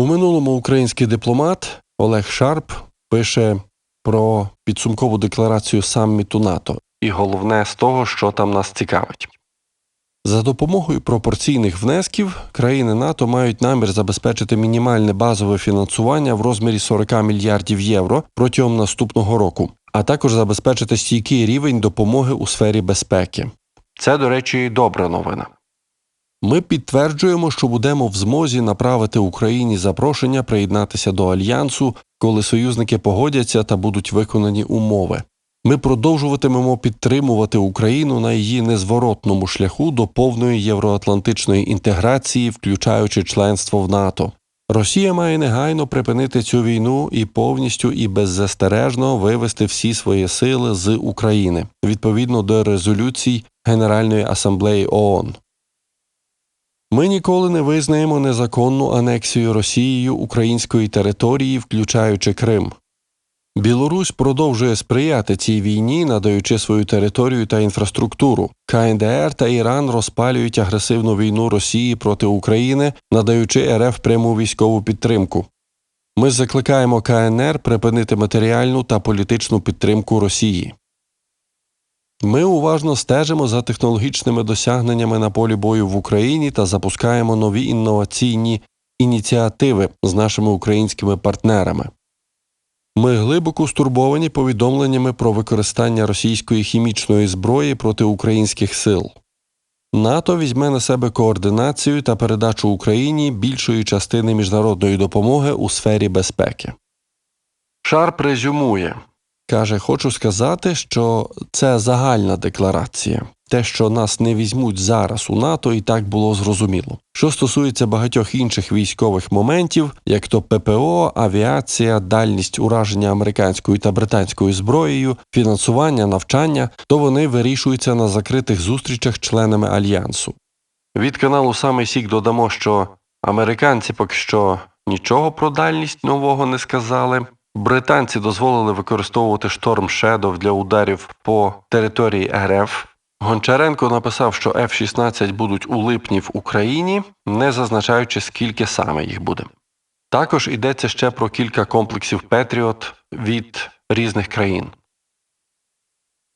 У минулому український дипломат Олег Шарп пише про підсумкову декларацію самміту НАТО, і головне з того, що там нас цікавить. За допомогою пропорційних внесків країни НАТО мають намір забезпечити мінімальне базове фінансування в розмірі 40 мільярдів євро протягом наступного року, а також забезпечити стійкий рівень допомоги у сфері безпеки. Це, до речі, добра новина. Ми підтверджуємо, що будемо в змозі направити Україні запрошення приєднатися до альянсу, коли союзники погодяться та будуть виконані умови. Ми продовжуватимемо підтримувати Україну на її незворотному шляху до повної євроатлантичної інтеграції, включаючи членство в НАТО. Росія має негайно припинити цю війну і повністю і беззастережно вивести всі свої сили з України відповідно до резолюцій Генеральної асамблеї ООН. Ми ніколи не визнаємо незаконну анексію Росією української території, включаючи Крим. Білорусь продовжує сприяти цій війні, надаючи свою територію та інфраструктуру. КНДР та Іран розпалюють агресивну війну Росії проти України, надаючи РФ пряму військову підтримку. Ми закликаємо КНР припинити матеріальну та політичну підтримку Росії. Ми уважно стежимо за технологічними досягненнями на полі бою в Україні та запускаємо нові інноваційні ініціативи з нашими українськими партнерами. Ми глибоко стурбовані повідомленнями про використання російської хімічної зброї проти українських сил. НАТО візьме на себе координацію та передачу Україні більшої частини міжнародної допомоги у сфері безпеки. Шарп резюмує каже: Хочу сказати, що це загальна декларація. Те, що нас не візьмуть зараз у НАТО, і так було зрозуміло. Що стосується багатьох інших військових моментів, як то ППО, авіація, дальність ураження американською та британською зброєю, фінансування, навчання, то вони вирішуються на закритих зустрічах членами альянсу. Від каналу Самий Сік додамо, що американці поки що нічого про дальність нового не сказали. Британці дозволили використовувати шторм Shadow для ударів по території РФ. Гончаренко написав, що F-16 будуть у липні в Україні, не зазначаючи, скільки саме їх буде. Також йдеться ще про кілька комплексів Петріот від різних країн.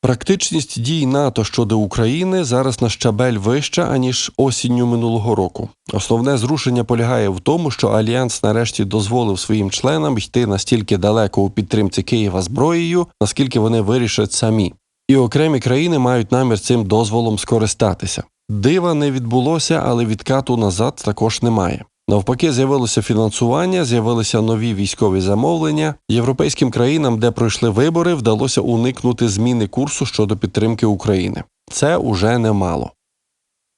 Практичність дій НАТО щодо України зараз на щабель вища, аніж осінню минулого року. Основне зрушення полягає в тому, що Альянс нарешті дозволив своїм членам йти настільки далеко у підтримці Києва зброєю, наскільки вони вирішать самі. І окремі країни мають намір цим дозволом скористатися. Дива не відбулося, але відкату назад також немає. Навпаки, з'явилося фінансування, з'явилися нові військові замовлення. Європейським країнам, де пройшли вибори, вдалося уникнути зміни курсу щодо підтримки України. Це уже немало.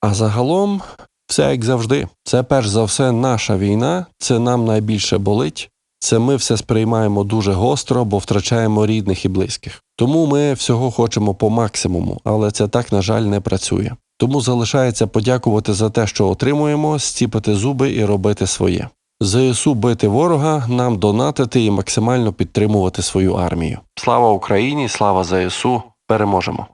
А загалом, все як завжди. Це перш за все наша війна, це нам найбільше болить. Це ми все сприймаємо дуже гостро, бо втрачаємо рідних і близьких. Тому ми всього хочемо по максимуму, але це так, на жаль, не працює. Тому залишається подякувати за те, що отримуємо, стіпати зуби і робити своє. ЗСУ бити ворога, нам донатити і максимально підтримувати свою армію. Слава Україні! Слава ЗСУ! Переможемо!